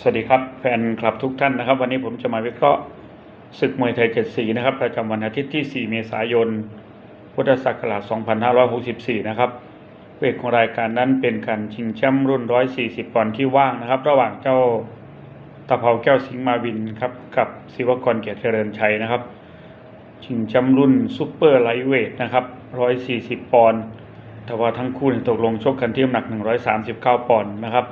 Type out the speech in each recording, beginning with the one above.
สวัสดีครับแฟนคลับทุกท่านนะครับ วันนี้ผมจะมาวิเคราะห์ศึกมวยไทยเจ็ดสีนะครับประจำวันอาทิตย์ที่ 4 เมษายน พุทธศักราช 2564 นะครับเวทของรายการนั้นเป็นการชิงแชมป์รุ่น 140 ปอนด์ที่ว่างนะครับ ระหว่างเจ้าตะเภาแก้วสิงห์มาวินครับกับศิวกรเกียรติเจริญชัยนะครับ ชิงแชมป์รุ่นซูเปอร์ไลท์เวทนะครับ 140 ปอนด์แต่ว่าทั้งคู่ตกลงชกกันที่น้ำหนัก 139 ปอนด์นะครับ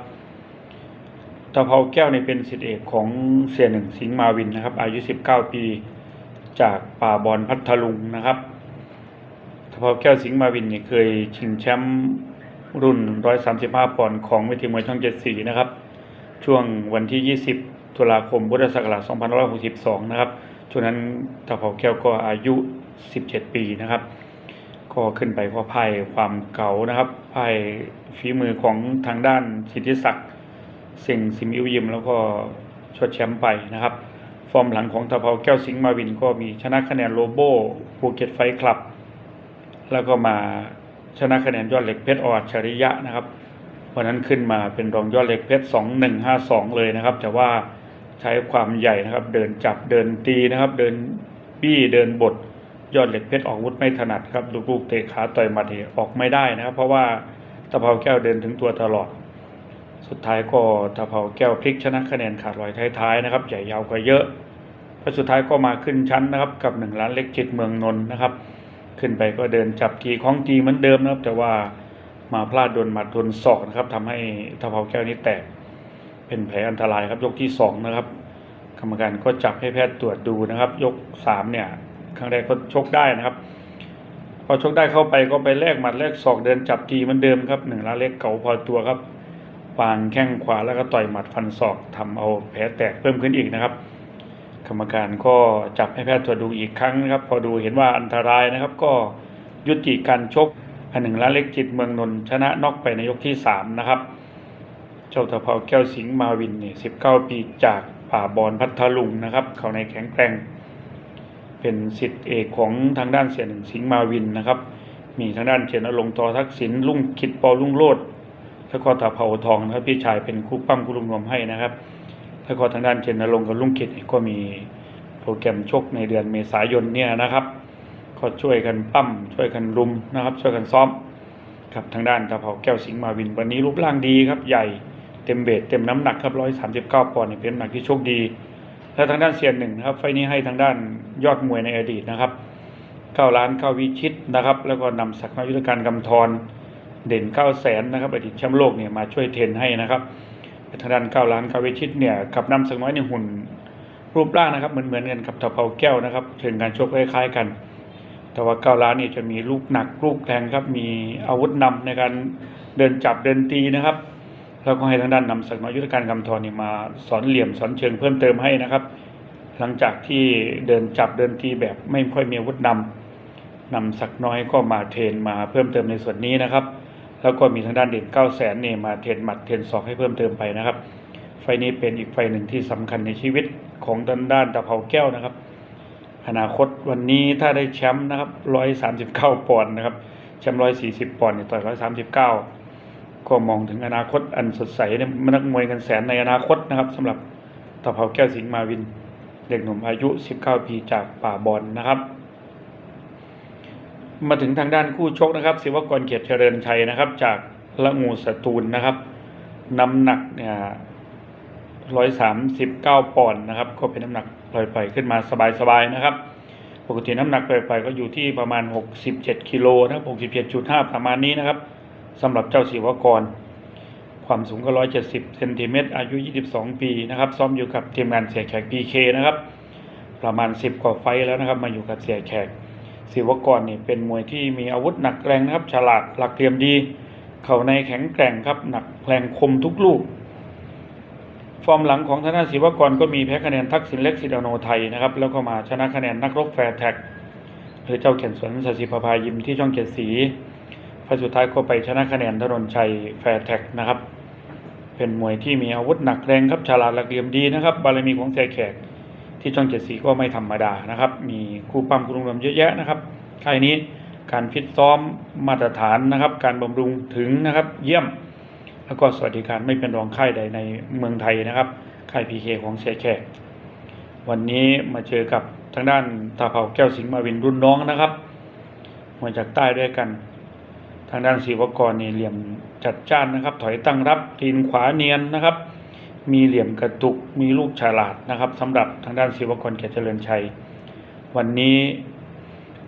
ตะเภาแก้วนี่เป็นสิทธิเอกของเสียหนึ่งสิงห์มาวินนะครับ อายุ 19 ปีจากป่าบอนพัทลุงนะครับตะเภาแก้วสิงห์มาวินเนี่ยเคยชิงแชมป์รุ่น 135 ปอนด์ของเวทีมวยช่องเจ็ดสีนะครับ ช่วงวันที่ 20 ตุลาคม พุทธศักราช2562 นะครับช่วงนั้นตะเภาแก้วก็อายุ 17 ปีนะครับ ก็ขึ้นไปเพราะไพ่ความเก่านะครับพ่ฝีมือของทางด้านสิทธิศักดิ์ สิ่งสิมอิวยิมแล้วก็ชดแชมป์ไปนะครับ ฟอร์มหลังของตะเภาแก้วสิงห์มาวินก็มีชนะคะแนนโลโบภูเก็ตไฟคลับ แล้วก็มาชนะคะแนนยอดเหล็กเพชรออัจฉริยะนะครับวันนั้นขึ้นมาเป็นรองยอดเหล็กเพชรสองหนึ่งห้าสองเลยนะครับ แต่ว่าใช้ความใหญ่นะครับ เดินจับเดินตีนะครับ เดินบี้เดินบดยอดเหล็กเพชรออกวุธไม่ถนัดครับลูกๆเตะขาต่อยหมัดออกไม่ได้นะครับ เพราะว่าตะเภาแก้วเดินถึงตัวตลอด สุดท้ายก็ตะเภาแก้วพลิกชนะคะแนนขาดลอยท้ายๆนะครับใหญ่ยาวกว่าเยอะแล้วสุดท้ายก็มาขึ้นชั้นนะครับกับหนึ่งล้านเล็กจิตเมืองนนท์นะครับ ขึ้นไปก็เดินจับทีของทีเหมือนเดิมนะครับ แต่ว่ามาพลาดโดนหมัดโดนศอกนะครับทำให้ตะเภาแก้วนี้แตก เป็นแผลอันตรายครับยกที่สองนะครับกรรมการก็จับให้แพทย์ตรวจดูนะครับ ยกสามเนี่ยครั้งแรกก็ชกได้นะครับพอชกได้เข้าไปก็ไปแลกหมัดแลกศอกเดินจับทีเหมือนเดิมครับหนึ่งล้านเล็กเก่าพอตัวครับ วางแข้งขวาแล้วก็ต่อยหมัดฟันศอกทำเอาแผลแตกเพิ่มขึ้นอีกนะครับ กรรมการก็จับให้แพทย์ตรวจดูอีกครั้งนะครับ พอดูเห็นว่าอันตรายนะครับ ก็ยุติการชกอันหนึ่งล้านเล็กจิตเมืองนนท์ชนะน็อกไปในยกที่สามนะครับ เจ้าตะเภาแก้วสิงห์มาวินเนี่ยสิบเก้าปีจากป่าบอนพัทลุงนะครับ เขาในแข็งแกร่ง เป็นสิทธิเอกของทางด้านเสียหนึ่งสิงห์มาวินนะครับ มีทางด้านเจนลงตอทักษิณลุ่งคิดปอลุ่งโลด แล้วก็ตาเผาทองนะครับพี่ชายเป็นคู่ปั้มคู่รวมรวมให้นะครับแล้วก็ทางด้านเจนนรงค์กับลุงกิจก็มีโปรแกรมชกในเดือนเมษายนเนี่ยนะครับก็ช่วยกันปั้มช่วยกันรุมนะครับ ช่วยกันซ้อมครับทางด้านตาเผาแก้วสิงห์มาวินวันนี้รูปร่างดีครับ ใหญ่เต็มเบสเต็มน้ำหนักครับร้อยสามสิบเก้าปอนด์เป็นน้ำหนักที่โชคดี และทางด้านเซียนหนึ่งนะครับ ไฟนี้ให้ทางด้านยอดมวยในอดีตนะครับเก้าล้านเก้าวิชิตนะครับ แล้วก็นำศักดิ์นายุทธการกำธร เด่นเก้าแสนนะครับอดีตแชมป์โลกเนี่ยมาช่วยเทรนให้นะครับทางด้านเก้าล้านเก้าวิชิตเนี่ยกับนำสักน้อยในหุ่นรูปร่างนะครับเหมือนเหมือนกันกับตะเภาแก้วนะครับเชิงการชกคล้ายๆกัน แต่ว่าเก้าล้านเนี่ยจะมีลูกหนักลูกแรงครับมีอาวุธนำในการเดินจับเดินตีนะครับแล้วก็ให้ทางด้านนำสักน้อยยุทธการกำธรนี่มาสอนเหลี่ยมสอนเชิงเพิ่มเติมให้นะครับ หลังจากที่เดินจับเดินตีแบบไม่ค่อยมีอาวุธนำนำสักน้อยก็มาเทรนมาเพิ่มเติมในส่วนนี้นะครับ แล้วก็มีทางด้านเด่นเก้าแสนเนี่ยมาเทนหมัดเทนศอกให้เพิ่มเติมไปนะครับ ไฟนี้เป็นอีกไฟหนึ่งที่สำคัญในชีวิตของด้านด้านตะเภาแก้วนะครับ อนาคตวันนี้ถ้าได้แชมป์นะครับร้อยสามสิบเก้าปอนด์นะครับแชมป์ร้อยสี่สิบปอนด์เนี่ยต่อยร้อยสามสิบเก้าก็มองถึงอนาคตอันสดใสในนักมวยกันแสนในอนาคตนะครับสำหรับตะเภาแก้วสิงห์มาวิน เด็กหนุ่มอายุ 19 ปีจากป่าบอนนะครับ มาถึงทางด้านคู่ชกนะครับศิวกรเกียรติเจริญชัยนะครับ จากละงูสตูลนะครับน้ำหนักเนี่ยร้อยสามสิบเก้าปอนด์นะครับ ก็เป็นน้ำหนักปล่อยๆขึ้นมาสบายๆนะครับ ปกติน้ำหนักปล่อยๆก็อยู่ที่ประมาณ67กิโลนะครับ67.5ประมาณนี้นะครับสำหรับเจ้าศิวกร ความสูงก็170เจ็ดสิบเซนติเมตรอายุ22ปีนะครับ ซ้อมอยู่กับทีมงานเสียแขก PK นะครับ ประมาณ10กว่าไฟแล้วนะครับ มาอยู่กับเสียแขก ศิวกรนี่เป็นมวยที่มีอาวุธหนักแรงนะครับ ฉลาดหลักเหลี่ยมดี เข่าในแข็งแกร่งครับหนักแรงคมทุกลูก ฟอร์มหลังของธนาศิวกรก็มีแพ้คะแนนทักษิณเล็กสิดาโนไทยนะครับ แล้วก็มาชนะคะแนนนักรบแฟร์แท็กหรือเจ้าเขียนสวนสศิพายิมที่ช่องเกียรติสีไฟสุดท้ายก็ไปชนะคะแนนถนนชัยแฟร์แท็กนะครับ เป็นมวยที่มีอาวุธหนักแรงครับฉลาดหลักเหลี่ยมดีนะครับ บารมีของเสียแขก ที่ช่องเจ็ดสีก็ไม่ธรรมดานะครับ มีคู่ปั้มคู่รวมเยอะแยะนะครับค่ายนี้การฟิตซ้อมมาตรฐานนะครับ การบำรุงถึงนะครับ เยี่ยม แล้วก็สวัสดิการไม่เป็นรองค่ายใดในเมืองไทยนะครับค่ายพีเคของเสียแขกวันนี้มาเจอกับทางด้านตาเผาแก้วสิงห์มาวินรุ่นน้องนะครับมาจากใต้ด้วยกัน ทางด้านศิวกรนี่เหลี่ยมจัดจ้านนะครับ ถอยตั้งรับทีนขวาเนียนนะครับ มีเหลี่ยมกระตุก มีลูกฉลาดนะครับสำหรับทางด้านศิวกรเกียรติเจริญชัย วันนี้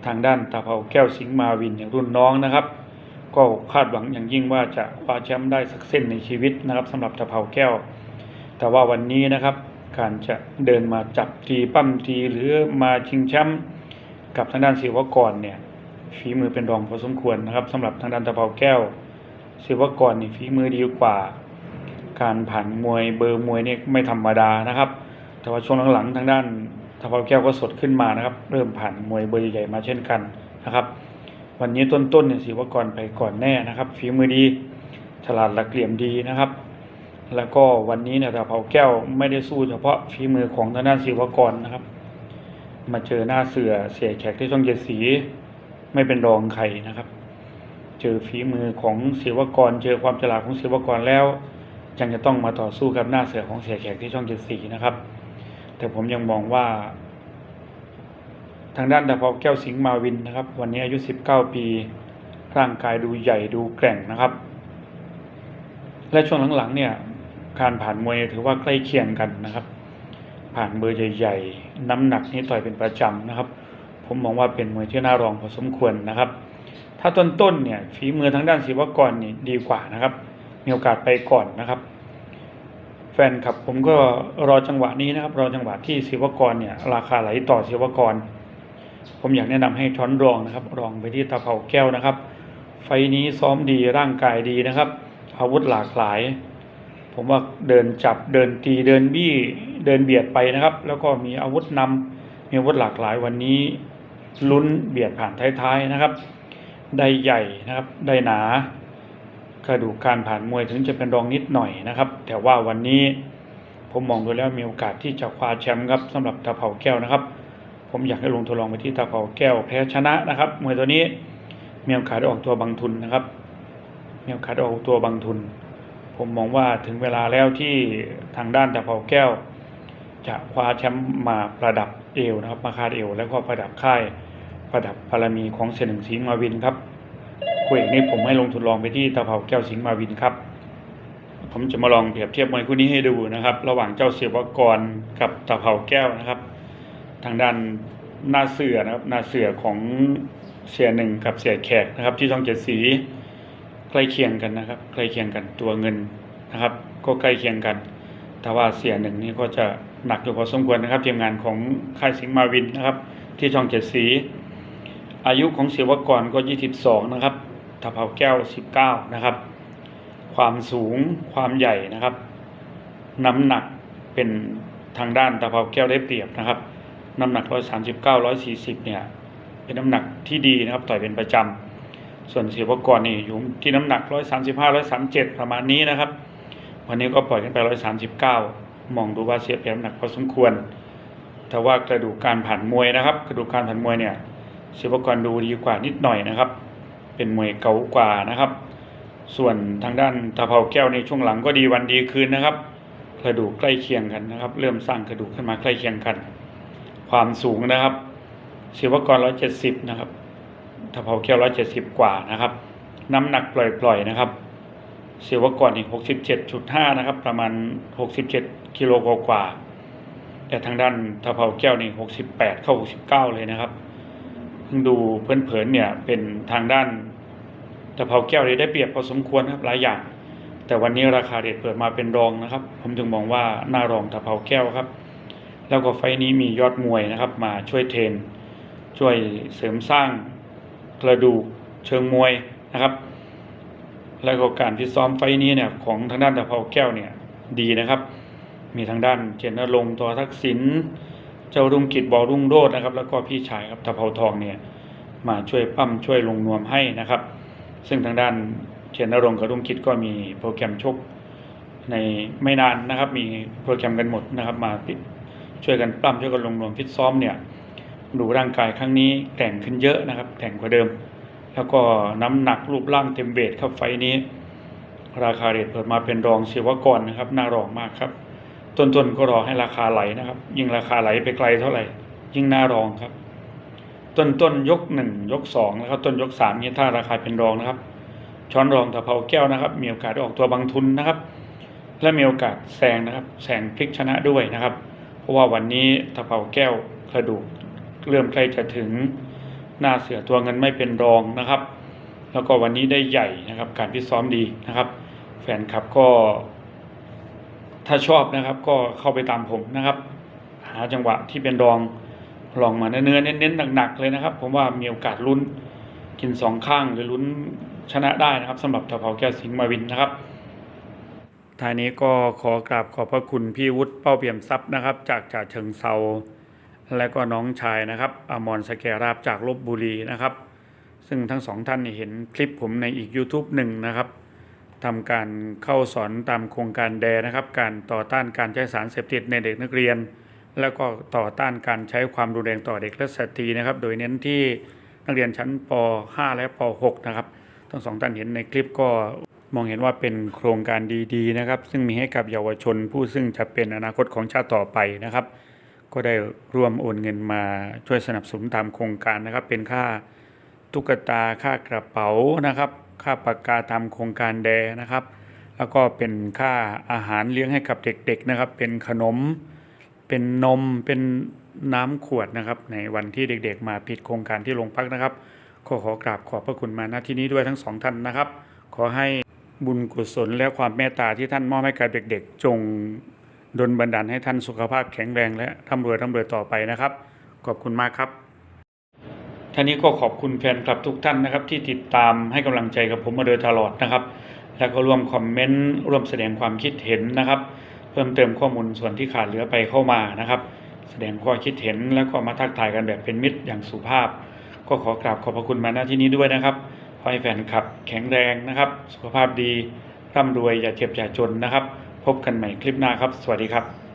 ทางด้านตาเผาแก้วสิงห์มาวินอย่างรุ่นน้องนะครับ ก็คาดหวังอย่างยิ่งว่าจะคว้าแชมป์ได้สักเส้นในชีวิตนะครับสำหรับตะเภาแก้ว แต่ว่าวันนี้นะครับการจะเดินมาจับทีปั้มทีหรือมาชิงแชมป์กับทางด้านศิวกรเนี่ยฝีมือเป็นรองพอสมควรนะครับสำหรับทางด้านตะเภาแก้วศิวกรนี่ฝีมือดีกว่า การผ่านมวยเบอร์มวยนี่ไม่ธรรมดานะครับ แต่ว่าช่วงหลังๆทางด้านตะเภาแก้วก็สดขึ้นมานะครับ เริ่มผ่านมวยเบอร์ใหญ่มาเช่นกันนะครับ วันนี้ต้นๆเนี่ยศิวกรไปก่อนแน่นะครับฝีมือดีฉลาดหลักเหลี่ยมดีนะครับ แล้วก็วันนี้เนี่ยตาเผาแก้วไม่ได้สู้เฉพาะฝีมือของทางด้านศิวกรนะครับ มาเจอหน้าเสือเสียแขกที่ช่องเจ็ดสีไม่เป็นรองใครนะครับ เจอฝีมือของศิวกร เจอความฉลาดของศิวกรแล้ว ยังจะต้องมาต่อสู้กับหน้าเสือของเสียแขกที่ช่องเจ็ดสีนะครับ แต่ผมยังมองว่า ทางด้านดาพอแก้วสิงห์มาวินนะครับ วันนี้อายุ 19 ปี ร่างกายดูใหญ่ดูแกร่งนะครับ และช่วงหลังๆเนี่ย การผ่านมวยถือว่าใกล้เคียงกันนะครับ ผ่านเบอร์ใหญ่ๆ น้ำหนักนี่ต่อยเป็นประจำนะครับ ผมมองว่าเป็นมวยที่น่ารองพอสมควรนะครับ ถ้าต้นๆเนี่ยฝีมือทางด้านศิวกรนี่ดีกว่านะครับ มีโอกาสไปก่อนนะครับ แฟนคลับผมก็รอจังหวะนี้นะครับ รอจังหวะที่ศิวกรเนี่ย ราคาไหลต่อศิวกร ผมอยากแนะนำให้ช้อนรองนะครับ รองไปที่ตะเภาแก้วนะครับ ไฟนี้ซ้อมดีร่างกายดีนะครับ อาวุธหลากหลาย ผมว่าเดินจับเดินตีเดินบี้เดินเบียดไปนะครับ แล้วก็มีอาวุธนำมีอาวุธหลากหลายวันนี้ลุ้นเบียดผ่านท้ายๆนะครับ ได้ใหญ่นะครับ ได้หนา กระดูกการผ่านมวยถึงจะเป็นรองนิดหน่อยนะครับ แต่ว่าวันนี้ผมมองดูแล้วมีโอกาสที่จะคว้าแชมป์ครับสำหรับตะเภาแก้วนะครับ ผมอยากให้ลงทดลองไปที่ตาเผาแก้วแพ้ชนะนะครับมวยตัวนี้มีโอกาสได้ออกตัวบางทุนนะครับมีโอกาสได้ออกตัวบางทุน ผมมองว่าถึงเวลาแล้วที่ทางด้านตาเผาแก้ว จะคว้าแชมป์มาประดับเอวนะครับมาคาดเอว แล้วก็ประดับค่ายประดับบารมีของเสยหนึ่งสิงห์มาวินครับ คุยนี้ผมให้ลงทุนลองไปที่ตาเผาแก้วสิงห์มาวินครับ ผมจะมาลองเปรียบเทียบมวยคู่นี้ให้ดูนะครับ ระหว่างเจ้าเสียวกรกับตาเผาแก้วนะครับ ทางด้านหน้าเสือนะครับหน้าเสือของเสียหนึ่งกับเสียแขกนะครับ ที่ช่องเจ็ดสีใกล้เคียงกันนะครับ ใกล้เคียงกันตัวเงินนะครับ ก็ใกล้เคียงกัน แต่ว่าเสียหนึ่งนี่ก็จะหนักอยู่พอสมควรนะครับทีมงานของค่ายสิงห์มาวินนะครับ ที่ช่องเจ็ดสีอายุของเสียวกรก็ยี่สิบสองนะครับ ตะเภาแก้วสิบเก้านะครับ ความสูงความใหญ่นะครับ น้ำหนักเป็นทางด้านตะเภาแก้วได้เปรียบนะครับ น้ำหนัก 139 140 เนี่ย เป็นน้ำหนักที่ดีนะครับ ต่อยเป็นประจำ ส่วนเสียวกรนี่อยู่ที่น้ำหนัก 135 137 ประมาณนี้นะครับ วันนี้ก็ปล่อยขึ้นไป 139 มองดูว่าเสียเปรียบน้ำหนักพอสมควร แต่ว่ากระดูกการผ่านมวยนะครับ กระดูกการผ่านมวยเนี่ยเสียวกรดูดีกว่านิดหน่อยนะครับ เป็นมวยเก่ากว่านะครับ ส่วนทางด้านตะเภาแก้วในช่วงหลังก็ดีวันดีคืนนะครับ กระดูกใกล้เคียงกันนะครับ เริ่มสร้างกระดูกขึ้นมาใกล้เคียงกัน ความสูงนะครับศิวกรร้อยเจ็ดสิบนะครับตะเภาแก้วร้อยเจ็ดสิบกว่านะครับ น้ำหนักปล่อยๆนะครับศิวกรอีกหกสิบเจ็ดจุดห้านะครับ ประมาณหกสิบเจ็ดกิโลกว่าแต่ทางด้านตะเภาแก้วนี่หกสิบแปดเข้าหกสิบเก้าเลยนะครับ เพิ่งดูเผินๆเนี่ยเป็นทางด้านตะเภาแก้วได้เปรียบพอสมควรครับหลายอย่าง แต่วันนี้ราคาเด็ดเปิดมาเป็นรองนะครับ ผมจึงมองว่าหน้ารองตะเภาแก้วครับ แล้วก็ไฟนี้มียอดมวยนะครับ มาช่วยเทรนช่วยเสริมสร้างกระดูกเชิงมวยนะครับ แล้วก็การที่ซ้อมไฟนี้เนี่ยของทางด้านตะเภาแก้วเนี่ยดีนะครับ มีทางด้านเจนนรงค์ตัวทักษิณ เจ้ารุ่งกิจบอรุ่งโรจน์นะครับ แล้วก็พี่ชายครับตะเภาทองเนี่ยมาช่วยปั้มช่วยลงนวมให้นะครับ ซึ่งทางด้านเจนนรงค์กับรุ่งกิจก็มีโปรแกรมชกในไม่นานนะครับ มีโปรแกรมกันหมดนะครับมาติดช่วยกันปล้ำช่วยกันลงนวมฟิตซ้อมเนี่ยดูร่างกายครั้งนี้แต่งขึ้นเยอะนะครับแต่งกว่าเดิม แล้วก็น้ำหนักรูปร่างเต็มเวทครับไฟนี้ ราคาเรทเปิดมาเป็นรองเสียวกรนะครับน่ารองมากครับ ต้นๆก็รอให้ราคาไหลนะครับ ยิ่งราคาไหลไปไกลเท่าไหร่ ยิ่งน่ารองครับ ต้นต้นยกหนึ่งยกสองนะครับ ต้นยกสามนี่ถ้าราคาเป็นรองนะครับ ช้อนรองตะเภาแก้วนะครับ มีโอกาสได้ออกตัวบางทุนนะครับ และมีโอกาสแซงนะครับแซงพลิกชนะด้วยนะครับ เพราะว่าวันนี้ตะเภาแก้วกระดูกเริ่มใกล้จะถึงหน้าเสือตัวเงินไม่เป็นรองนะครับ แล้วก็วันนี้ได้ใหญ่นะครับ การพิซ้อมดีนะครับ แฟนคลับก็ ถ้าชอบนะครับก็เข้าไปตามผมนะครับ หาจังหวะที่เป็นรองลองมาเนื้อเน้นๆหนักๆเลยนะครับ ผมว่ามีโอกาสลุ้นกินสองข้างหรือลุ้นชนะได้นะครับสำหรับตะเภาแก้วสิงห์มาวินนะครับท้ายนี้ก็ขอกราบขอบพระคุณพี่วุฒิเป้าเปี่ยมทรัพย์นะครับ จากจากเชิงเซาและก็น้องชายนะครับอมรสแกราบจากลบบุรีนะครับ ซึ่งทั้งสองท่านเห็นคลิปผมในอีก YouTube หนึ่งนะครับ ทำการเข้าสอนตามโครงการแดนะครับ การต่อต้านการใช้สารเสพติดในเด็กนักเรียน แล้วก็ต่อต้านการใช้ความรุนแรงต่อเด็กและสตรีนะครับ โดยเน้นที่นักเรียนชั้นป .5 และป .6 นะครับทั้งสองท่านเห็นในคลิปก็มองเห็นว่าเป็นโครงการดีๆนะครับ ซึ่งมีให้กับเยาวชนผู้ซึ่งจะเป็นอนาคตของชาติต่อไปนะครับ ก็ได้ร่วมโอนเงินมาช่วยสนับสนุนตามโครงการนะครับ เป็นค่าตุ๊กตาค่ากระเป๋านะครับ ค่าปากกาตามโครงการแดนะครับ แล้วก็เป็นค่าอาหารเลี้ยงให้กับเด็กๆนะครับ เป็นขนม เป็นนม เป็นน้ำขวดนะครับ ในวันที่เด็กๆ มาผิดโครงการที่โรงพักนะครับ ขอขอกราบขอบพระคุณมาณที่นี้ด้วยทั้งสองท่านนะครับ ขอให้บุญกุศลและความเมตตาที่ท่านมอบให้กับเด็กๆ จงดลบันดาลให้ท่านสุขภาพแข็งแรงและร่ำรวยร่ำรวยต่อไปนะครับ ขอบคุณมากครับ ท่านี้ก็ขอบคุณแฟนคลับทุกท่านนะครับ ที่ติดตามให้กำลังใจกับผมมาโดยตลอดนะครับ แล้วก็ร่วมคอมเมนต์ร่วมแสดงความคิดเห็นนะครับ เพิ่มเติมข้อมูลส่วนที่ขาดเหลือไปเข้ามานะครับ แสดงความคิดเห็นแล้วก็มาทักทายกันแบบเป็นมิตรอย่างสุภาพ ก็ขอกราบขอบพระคุณมาณที่นี้ด้วยนะครับขอให้แฟนคลับแข็งแรงนะครับ สุขภาพดีร่ำรวยอย่าเจ็บอย่าจนนะครับ พบกันใหม่คลิปหน้าครับ สวัสดีครับ